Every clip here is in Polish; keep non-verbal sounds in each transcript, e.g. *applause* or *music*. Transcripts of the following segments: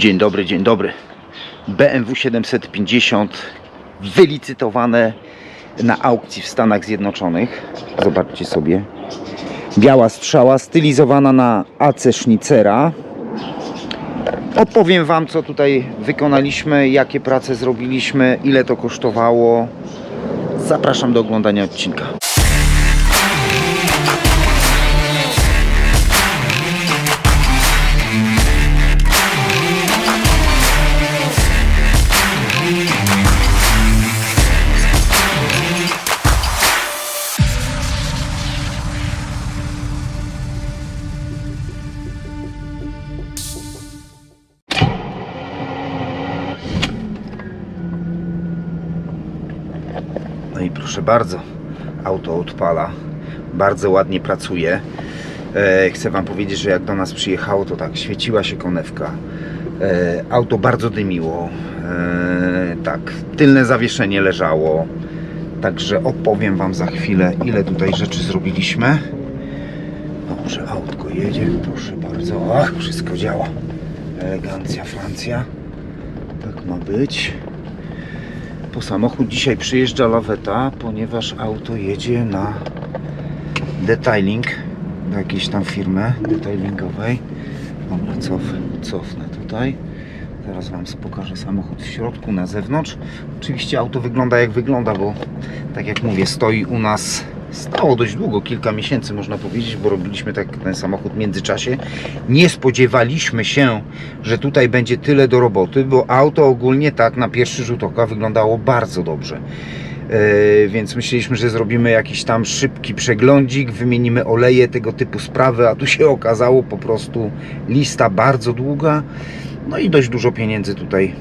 Dzień dobry, dzień dobry. BMW 750 wylicytowane na aukcji w Stanach Zjednoczonych. Zobaczcie sobie. Biała strzała stylizowana na AC Schnitzera. Opowiem Wam, co tutaj wykonaliśmy, jakie prace zrobiliśmy, ile to kosztowało. Zapraszam do oglądania odcinka. I proszę bardzo, auto odpala, bardzo ładnie pracuje. E, chcę Wam powiedzieć, że jak do nas przyjechało, to tak, świeciła się konewka. E, auto bardzo dymiło. E, tak, tylne zawieszenie leżało. Także opowiem Wam za chwilę, ile tutaj rzeczy zrobiliśmy. Dobrze, autko jedzie, proszę bardzo. Ach, wszystko działa. Elegancja Francja. Tak ma być. Po samochód dzisiaj przyjeżdża laweta, ponieważ auto jedzie na detailing do jakiejś tam firmy detailingowej. Dobra, cof, cofnę tutaj. Teraz Wam pokażę samochód w środku, na zewnątrz. Oczywiście auto wygląda jak wygląda, bo tak jak mówię, stoi u nas stało dość długo, kilka miesięcy można powiedzieć, bo robiliśmy tak ten samochód w międzyczasie. Nie spodziewaliśmy się, że tutaj będzie tyle do roboty, bo auto ogólnie tak na pierwszy rzut oka wyglądało bardzo dobrze. Yy, więc myśleliśmy, że zrobimy jakiś tam szybki przeglądzik, wymienimy oleje, tego typu sprawy, a tu się okazało po prostu lista bardzo długa. No i dość dużo pieniędzy tutaj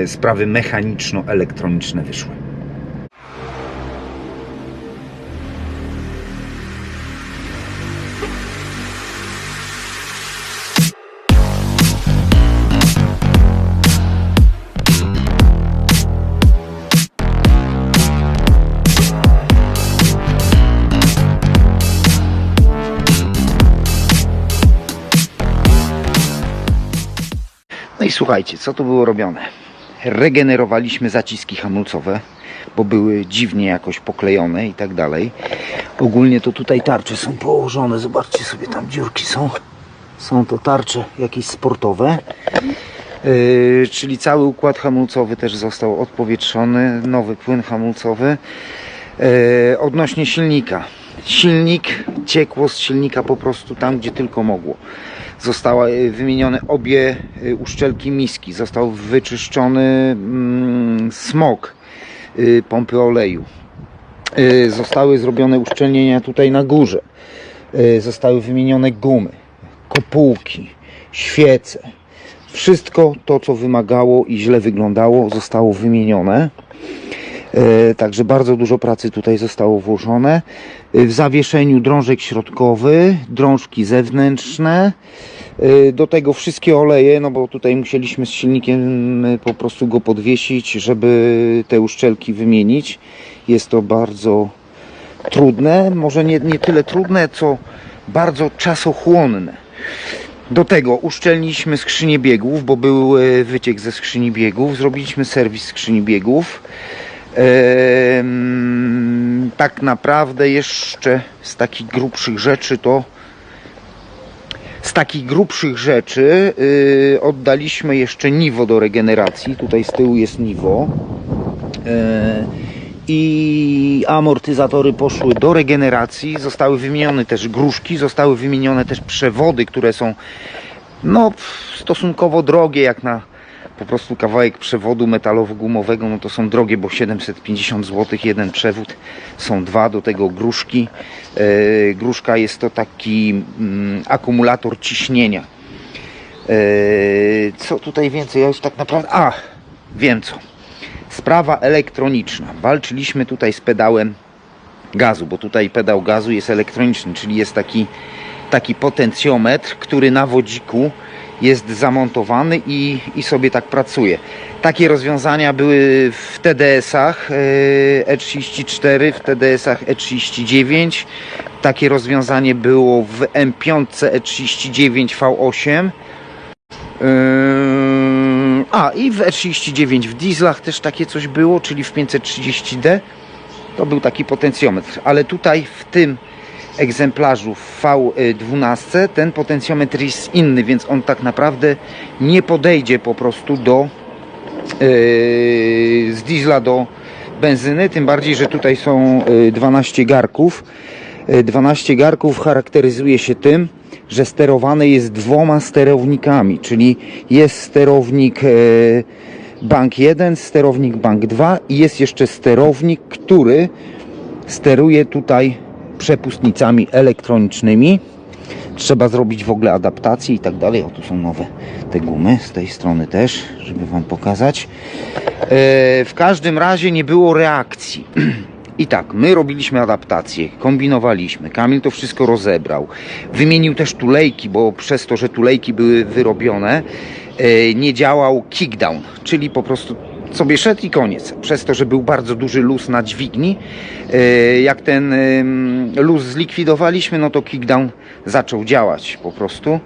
yy, sprawy mechaniczno-elektroniczne wyszły. Słuchajcie, co tu było robione? Regenerowaliśmy zaciski hamulcowe, bo były dziwnie jakoś poklejone i tak dalej. Ogólnie to tutaj tarcze są położone, zobaczcie sobie tam dziurki są. Są to tarcze jakieś sportowe. Yy, czyli cały układ hamulcowy też został odpowietrzony, nowy płyn hamulcowy. Yy, odnośnie silnika. Silnik ciekło z silnika po prostu tam, gdzie tylko mogło. Zostały wymienione obie y, uszczelki miski. Został wyczyszczony mm, smog y, pompy oleju. Y, Zostały zrobione uszczelnienia tutaj na górze. Zostały wymienione gumy, kopułki, świece. Wszystko to, co wymagało i źle wyglądało, zostało wymienione. E, Także bardzo dużo pracy tutaj zostało włożone. E, W zawieszeniu drążek środkowy, drążki zewnętrzne. E, Do tego wszystkie oleje, no bo tutaj musieliśmy z silnikiem po prostu go podwiesić, żeby te uszczelki wymienić. Jest to bardzo trudne, może nie, nie tyle trudne, co bardzo czasochłonne. Do tego uszczelniliśmy skrzynię biegów, bo był wyciek ze skrzyni biegów. Zrobiliśmy serwis skrzyni biegów. Tak naprawdę jeszcze z takich grubszych rzeczy to z takich grubszych rzeczy y, oddaliśmy jeszcze niwo do regeneracji. Tutaj z tyłu jest niwo. E, I amortyzatory poszły do regeneracji. Zostały wymienione też gruszki, zostały wymienione też przewody, które są no, stosunkowo drogie jak na po prostu kawałek przewodu metalowo-gumowego, no to są drogie, bo 750 zł jeden przewód, są dwa, do tego gruszki. E, gruszka jest to taki mm, akumulator ciśnienia. E, co tutaj więcej? Ja już tak naprawdę... A, wiem co. Sprawa elektroniczna. Walczyliśmy tutaj z pedałem gazu, bo tutaj pedał gazu jest elektroniczny, czyli jest taki, taki potencjometr, który na wodziku jest zamontowany i, i sobie tak pracuje. Takie rozwiązania były w TDS-ach e, E34, w TDS-ach E39. Takie rozwiązanie było w M5 E39 V8. Yy, A i w E39 w dieslach też takie coś było, czyli w 530D to był taki potencjometr, ale tutaj w tym egzemplarzu w V12 ten potencjometr jest inny, więc on tak naprawdę nie podejdzie po prostu do yy, z diesla do benzyny, tym bardziej, że tutaj są yy, 12 garków. Yy, 12 garków charakteryzuje się tym, że sterowane jest dwoma sterownikami, czyli jest sterownik bank 1, sterownik bank 2 i jest jeszcze sterownik, który steruje tutaj przepustnicami elektronicznymi. Trzeba zrobić w ogóle adaptację i tak dalej. O, tu są nowe te gumy z tej strony też, żeby Wam pokazać. E, w każdym razie nie było reakcji. *clears throat* I tak, my robiliśmy adaptację, kombinowaliśmy. Kamil to wszystko rozebrał. Wymienił też tulejki, bo przez to, że tulejki były wyrobione, e, nie działał kickdown, czyli po prostu sobie szedł i koniec. Przez to, że był bardzo duży luz na dźwigni, e, jak ten em, luz zlikwidowaliśmy, no to kickdown zaczął działać po prostu.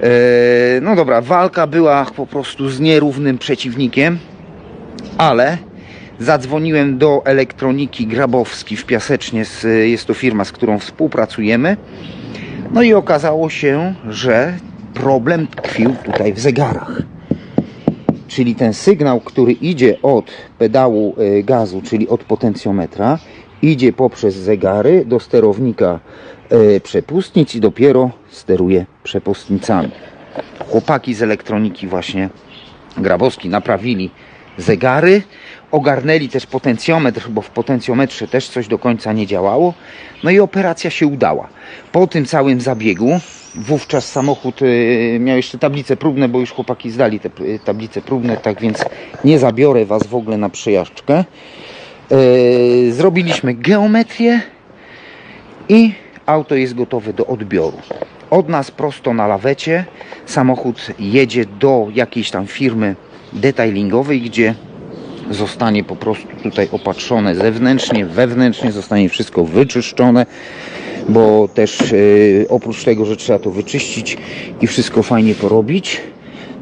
E, No dobra, walka była po prostu z nierównym przeciwnikiem, ale zadzwoniłem do elektroniki Grabowski w Piasecznie, jest to firma, z którą współpracujemy. No i okazało się, że problem tkwił tutaj w zegarach. Czyli ten sygnał, który idzie od pedału e, gazu, czyli od potencjometra, idzie poprzez zegary do sterownika e, przepustnic i dopiero steruje przepustnicami. Chłopaki z elektroniki właśnie Grabowski naprawili zegary, ogarnęli też potencjometr, bo w potencjometrze też coś do końca nie działało. No i operacja się udała. Po tym całym zabiegu, wówczas samochód y, miał jeszcze tablice próbne, bo już chłopaki zdali te y, tablice próbne, tak więc nie zabiorę Was w ogóle na przejażdżkę. Y, Zrobiliśmy geometrię i auto jest gotowe do odbioru. Od nas prosto na lawecie samochód jedzie do jakiejś tam firmy detailingowej, gdzie zostanie po prostu tutaj opatrzone zewnętrznie, wewnętrznie zostanie wszystko wyczyszczone, bo też yy, oprócz tego, że trzeba to wyczyścić i wszystko fajnie porobić,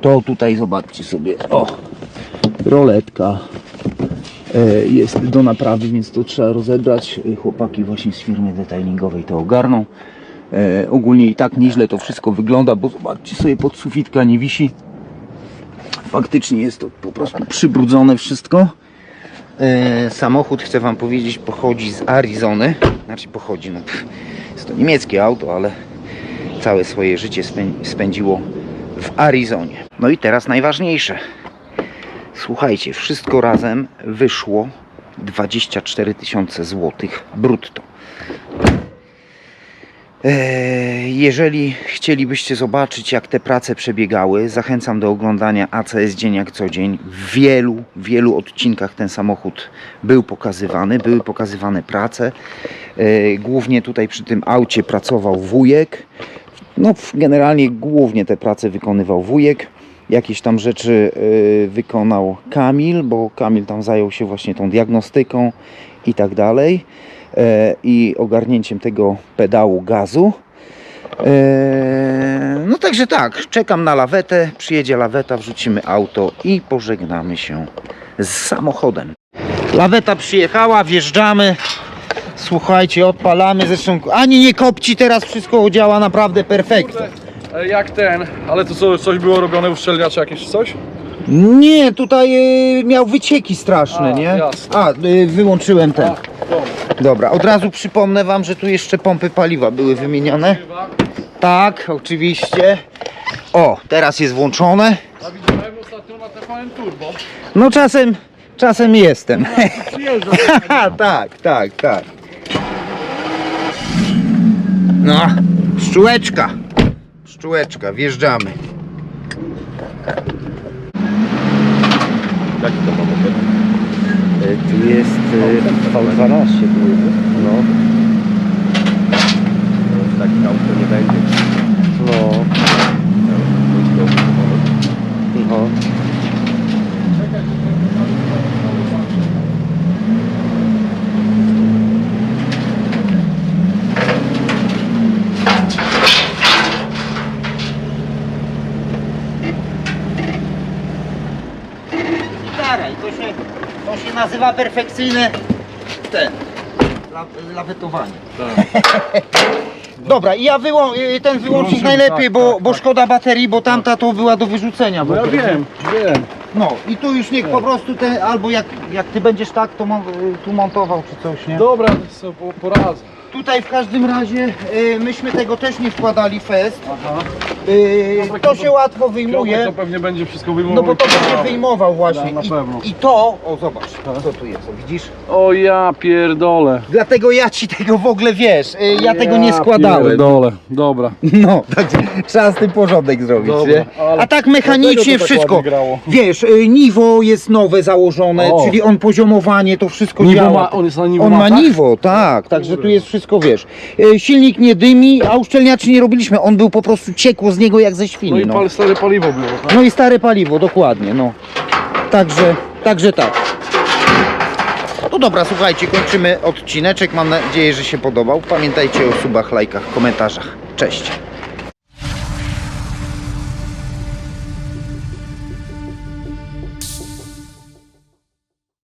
to tutaj zobaczcie sobie, o, roletka e, jest do naprawy, więc to trzeba rozebrać. E, Chłopaki właśnie z firmy detailingowej to ogarną. Ogólnie i tak nieźle to wszystko wygląda, bo zobaczcie sobie pod sufitka nie wisi. Faktycznie jest to po prostu przybrudzone wszystko. E, samochód, chcę Wam powiedzieć, pochodzi z Arizony. Znaczy pochodzi, no pff, jest to niemieckie auto, ale całe swoje życie spę- spędziło w Arizonie. No i teraz najważniejsze. Słuchajcie, wszystko razem wyszło 24 tysiące złotych brutto. Eee, Jeżeli chcielibyście zobaczyć, jak te prace przebiegały, zachęcam do oglądania ACS Dzień jak co dzień. W wielu, wielu odcinkach ten samochód był pokazywany, były pokazywane prace. Eee, Głównie tutaj przy tym aucie pracował wujek. No, generalnie głównie te prace wykonywał wujek. Jakieś tam rzeczy y, wykonał Kamil, bo Kamil tam zajął się właśnie tą diagnostyką i tak dalej. E, I ogarnięciem tego pedału gazu. E, No także tak, czekam na lawetę, przyjedzie laweta, wrzucimy auto i pożegnamy się z samochodem. Laweta przyjechała, wjeżdżamy. Słuchajcie, odpalamy, zresztą ani nie kopci, teraz wszystko działa naprawdę perfekto. E, Jak ten, ale to co, coś było robione uszczelniacze jakieś coś? Nie, tutaj y, miał wycieki straszne, A, nie? jasne. A, y, wyłączyłem ten. A, dobra. Od razu przypomnę wam, że tu jeszcze pompy paliwa były wymienione. Tak, oczywiście. O, teraz jest włączone. No czasem, czasem jestem. *laughs* Tak, tak, tak. No, pszczółeczka. Pszczółeczka, wjeżdżamy. Jaki to samochód? Tu jest V12 No. no taki auto nie będzie. No. staraj, to się, to się nazywa perfekcyjne ten, la, lawetowanie. Tak. Dobra, i ja wyłą, y, ten wyłącznik Wyłącznik, najlepiej, tak, bo, tak, bo tak. szkoda baterii, bo tamta to była do wyrzucenia. w No ja wiem, wiem. No i tu już niech po prostu ten, albo jak, jak ty będziesz tak, to mon, y, tu montował czy coś, nie? Dobra, sobie po- poradzę. Tutaj w każdym razie y, myśmy tego też nie wkładali fest. Aha. Y, Piotrek, to się łatwo wyjmuje. to pewnie będzie wszystko wyjmował. No bo to i będzie wyjmował właśnie. Na- na pewno. I, I to, o zobacz, co tu jest, o, widzisz? O ja pierdolę. Dlatego ja ci tego w ogóle wiesz, y, ja tego nie składałem. Pierdolę. Dobra. No, także trzeba z tym porządek zrobić, Dobra, nie? ale A tak mechanicznie dlatego to tak wszystko. ładnie grało. Wiesz, y, niwo jest nowe założone, O. czyli on poziomowanie, to wszystko Niwo działa. ma, on jest na niwo On ma tak? niwo, tak, także tu jest wszystko, wiesz. Y, Silnik nie dymi, a uszczelniaczy nie robiliśmy, on był po prostu ciekło z niego jak ze No świni. i No, pal, stare paliwo było, tak? no i stare paliwo, dokładnie, no. Także, także tak. No dobra, słuchajcie, kończymy odcineczek. Mam nadzieję, że się podobał. Pamiętajcie o subach, lajkach, komentarzach. Cześć.